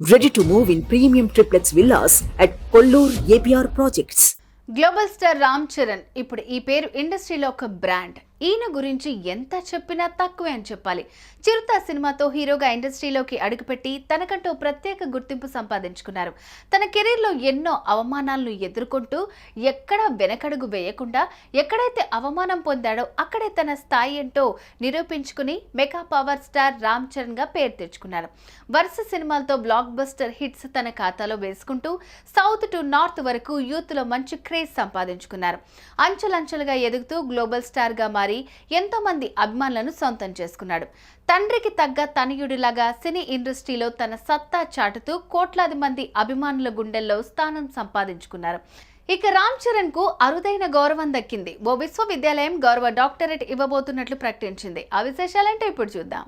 Ready to move in premium triplets villas at Kollur APR Projects. Global star Ram Charan ఇప్పుడు ఈ పేరు ఇండస్ట్రీలో ఒక బ్రాండ్ ఈయన గురించి ఎంత చెప్పినా తక్కువే అని చెప్పాలి. చిరుత సినిమాతో హీరోగా ఇండస్ట్రీలోకి అడుగుపెట్టి తనకంటూ ప్రత్యేక గుర్తింపు సంపాదించుకున్నారు. తన కెరీర్లో ఎన్నో అవమానాలను ఎదుర్కొంటూ ఎక్కడా వెనకడుగు వేయకుండా ఎక్కడైతే అవమానం పొందాడో అక్కడే తన స్థాయి ఏంటో నిరూపించుకుని మెగా పవర్ స్టార్ రామ్ చరణ్గా పేరు తెచ్చుకున్నారు. వరుస సినిమాలతో బ్లాక్ బస్టర్ హిట్స్ తన ఖాతాలో వేసుకుంటూ సౌత్ టు నార్త్ వరకు యూత్లో మంచి క్రేజ్ సంపాదించుకున్నారు. అంచెలంచెలుగా ఎదుగుతూ గ్లోబల్ స్టార్గా మారి మారి ఎంతో మంది అభిమానులను సొంతం చేసుకున్నాడు. తండ్రికి తగ్గ తనయుడిలాగా సినీ ఇండస్ట్రీలో తన సత్తా చాటుతూ కోట్లాది మంది అభిమానుల గుండెల్లో స్థానం సంపాదించుకున్నారు. ఇక రామ్ చరణ్కు అరుదైన గౌరవం దక్కింది. ఓ విశ్వవిద్యాలయం గౌరవ డాక్టరేట్ ఇవ్వబోతున్నట్లు ప్రకటించింది. ఆ విశేషాలంటే ఇప్పుడు చూద్దాం.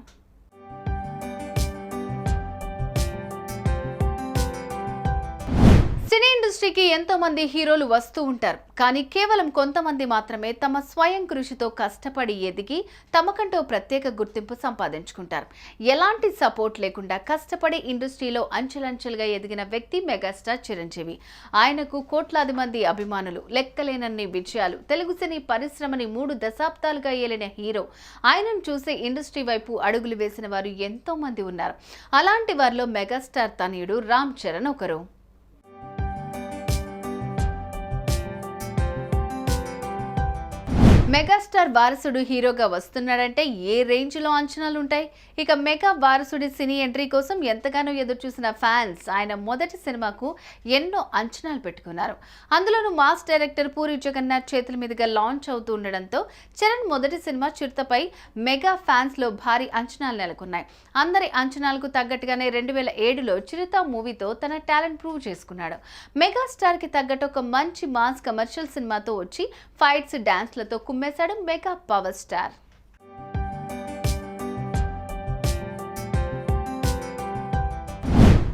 ఇండస్ట్రీకి ఎంతో మంది హీరోలు వస్తూ ఉంటారు. కానీ కేవలం కొంతమంది మాత్రమే తమ స్వయం కృషితో కష్టపడి ఎదిగి తమకంటూ ప్రత్యేక గుర్తింపు సంపాదించుకుంటారు. ఎలాంటి సపోర్ట్ లేకుండా కష్టపడి ఇండస్ట్రీలో అంచెలంచెలుగా ఎదిగిన వ్యక్తి మెగాస్టార్ చిరంజీవి. ఆయనకు కోట్లాది మంది అభిమానులు లెక్కలేనన్ని విజయాలు తెలుగు సినీ పరిశ్రమని మూడు దశాబ్దాలుగా ఏలిన హీరో. ఆయనను చూసి ఇండస్ట్రీ వైపు అడుగులు వేసిన వారు ఎంతో మంది ఉన్నారు. అలాంటి వారిలో మెగాస్టార్ తనయుడు రామ్ చరణ్ ఒకరు. మెగాస్టార్ వారసుడు హీరోగా వస్తున్నాడంటే ఏ రేంజ్లో అంచనాలు ఉంటాయి ఇక మెగా వారసుడి సినీ ఎంట్రీ కోసం ఎంతగానో ఎదురుచూసిన ఫ్యాన్స్ ఆయన మొదటి సినిమాకు ఎన్నో అంచనాలు పెట్టుకున్నారు. అందులోనూ మాస్ డైరెక్టర్ పూరి జగన్నాథ్ చేతుల మీదుగా లాంచ్ అవుతూ ఉండడంతో చరణ్ మొదటి సినిమా చిరుతపై మెగా ఫ్యాన్స్లో భారీ అంచనాలు నెలకొన్నాయి. అందరి అంచనాలకు తగ్గట్టుగానే రెండు వేల ఏడులో చిరుత మూవీతో తన టాలెంట్ ప్రూవ్ చేసుకున్నాడు. మెగాస్టార్కి తగ్గట్టు ఒక మంచి మాస్ కమర్షియల్ సినిమాతో వచ్చి ఫైట్స్ డాన్స్లతో కుమ్మేశాడు mega power star.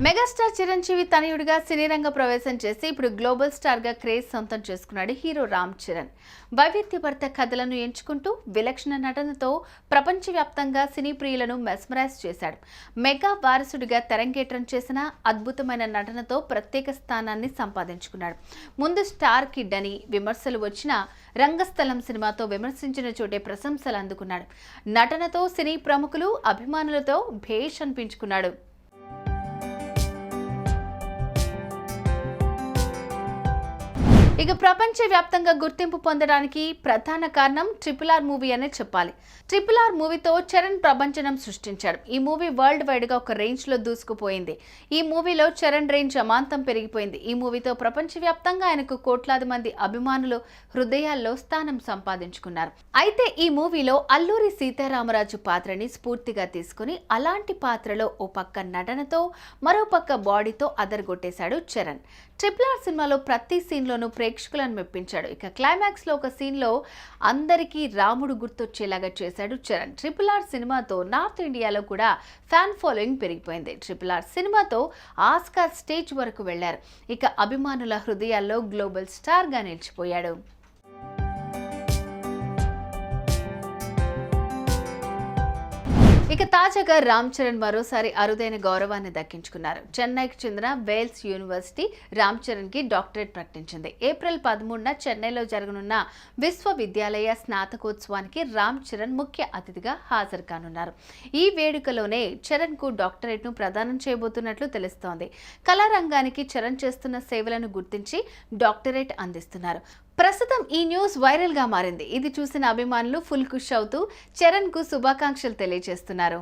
Megastar Chiranjeevi తనయుడిగా సినీ రంగ ప్రవేశం చేసి ఇప్పుడు గ్లోబల్ స్టార్గా క్రేజ్ సొంతం చేసుకున్నాడు హీరో రామ్ చరణ్. వైవిధ్యభర్త కథలను ఎంచుకుంటూ విలక్షణ నటనతో ప్రపంచవ్యాప్తంగా సినీ ప్రియులను మెస్మరైజ్ చేశాడు. మెగా వారసుడిగా తెరంగేట్రం చేసిన అద్భుతమైన నటనతో ప్రత్యేక స్థానాన్ని సంపాదించుకున్నాడు. ముందు స్టార్ కిడ్ అని విమర్శలు వచ్చిన రంగస్థలం సినిమాతో విమర్శించిన చోటే ప్రశంసలు అందుకున్నాడు. నటనతో సినీ ప్రముఖులు అభిమానులతో భేష్ అనిపించుకున్నాడు. ఇక ప్రపంచవ్యాప్తంగా గుర్తింపు పొందడానికి ప్రధాన కారణం ట్రిపుల్ ఆర్ మూవీ అనే చెప్పాలి. ట్రిపుల్ ఆర్ మూవీతో చరణ్ ప్రపంచనం సృష్టించాడు. ఈ మూవీ వరల్డ్ వైడ్గా ఒక రేంజ్లో దూసుకుపోయింది. ఈ మూవీలో చరణ్ రేంజ్ అమాంతం పెరిగిపోయింది. ఈ మూవీతో ప్రపంచవ్యాప్తంగా ఆయనకు కోట్లాది మంది అభిమానులు హృదయాల్లో స్థానం సంపాదించుకున్నారు. అయితే ఈ మూవీలో అల్లూరి సీతారామరాజు పాత్రని స్ఫూర్తిగా తీసుకుని అలాంటి పాత్రలో ఓ పక్క నటనతో మరో పక్క బాడీతో అదరగొట్టేశాడు చరణ్. ట్రిపుల్ ఆర్ సినిమాలో ప్రతి సీన్లోనూ ప్రేక్షకులను మెప్పించాడు. ఇక క్లైమాక్స్లో ఒక సీన్లో అందరికీ రాముడు గుర్తొచ్చేలాగా చేశాడు చరణ్. ట్రిపుల్ ఆర్ సినిమాతో నార్త్ ఇండియాలో కూడా ఫ్యాన్ ఫాలోయింగ్ పెరిగిపోయింది. ట్రిపుల్ ఆర్ సినిమాతో ఆస్కార్ స్టేజ్ వరకు వెళ్ళారు. ఇక అభిమానుల హృదయాల్లో గ్లోబల్ స్టార్గా నిలిచిపోయాడు. ఇక తాజాగా రామ్ చరణ్ మరోసారి అరుదైన గౌరవాన్ని దక్కించుకున్నారు. చెన్నైకి చెందిన వేల్స్ యూనివర్సిటీ రామ్ చరణ్కి డాక్టరేట్ ప్రకటించింది. ఏప్రిల్ పదమూడున చెన్నైలో జరగనున్న విశ్వవిద్యాలయ స్నాతకోత్సవానికి రామ్ చరణ్ ముఖ్య అతిథిగా హాజరు కానున్నారు. ఈ వేడుకలోనే చరణ్కు డాక్టరేట్ను ప్రదానం చేయబోతున్నట్లు తెలుస్తోంది. కళారంగానికి చరణ్ చేస్తున్న సేవలను గుర్తించి డాక్టరేట్ అందిస్తున్నారు. ప్రస్తుతం ఈ న్యూస్ వైరల్గా మారింది. ఇది చూసిన అభిమానులు ఫుల్ ఖుష్ అవుతూ చరణ్కు శుభాకాంక్షలు తెలియజేస్తున్నారు.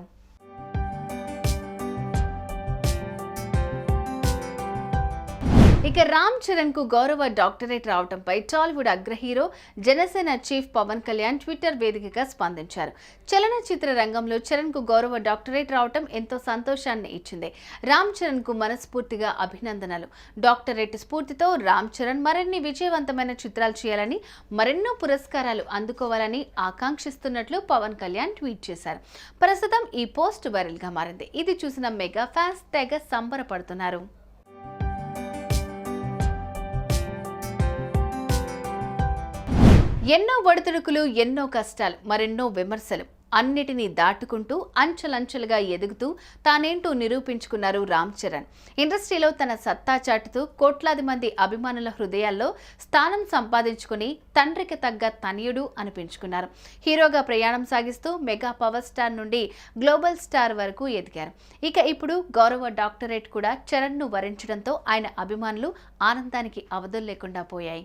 ఇక రామ్ చరణ్కు గౌరవ డాక్టరేట్ రావడంపై టాలీవుడ్ అగ్ర hero Janasena chief Pawan Kalyan Twitter వేదికగా స్పందించారు. చలనచిత్ర రంగంలో చరణ్కు గౌరవ డాక్టరేట్ రావటం ఎంతో సంతోషాన్ని ఇచ్చింది. రామ్ చరణ్కు మనస్ఫూర్తిగా అభినందనలు. డాక్టరేట్ స్ఫూర్తితో రామ్ చరణ్ మరిన్ని విజయవంతమైన చిత్రాలు చేయాలని మరెన్నో పురస్కారాలు అందుకోవాలని ఆకాంక్షిస్తున్నట్లు పవన్ కళ్యాణ్ ట్వీట్ చేశారు. ప్రస్తుతం ఈ పోస్ట్ వైరల్గా మారింది. ఇది చూసిన మెగా ఫ్యాన్స్ తెగ సంబరపడుతున్నారు. ఎన్నో ఒడిదుడుకులు ఎన్నో కష్టాలు మరెన్నో విమర్శలు అన్నిటినీ దాటుకుంటూ అంచెలంచెలుగా ఎదుగుతూ తానేంటూ నిరూపించుకున్నారు రామ్ చరణ్. ఇండస్ట్రీలో తన సత్తా చాటుతూ కోట్లాది మంది అభిమానుల హృదయాల్లో స్థానం సంపాదించుకుని తండ్రికి తగ్గ తనయుడు అనిపించుకున్నారు. హీరోగా ప్రయాణం సాగిస్తూ మెగా పవర్ స్టార్ నుండి గ్లోబల్ స్టార్ వరకు ఎదిగారు. ఇక ఇప్పుడు గౌరవ డాక్టరేట్ కూడా చరణ్ను వరించడంతో ఆయన అభిమానులు ఆనందానికి అవధులు లేకుండా పోయాయి.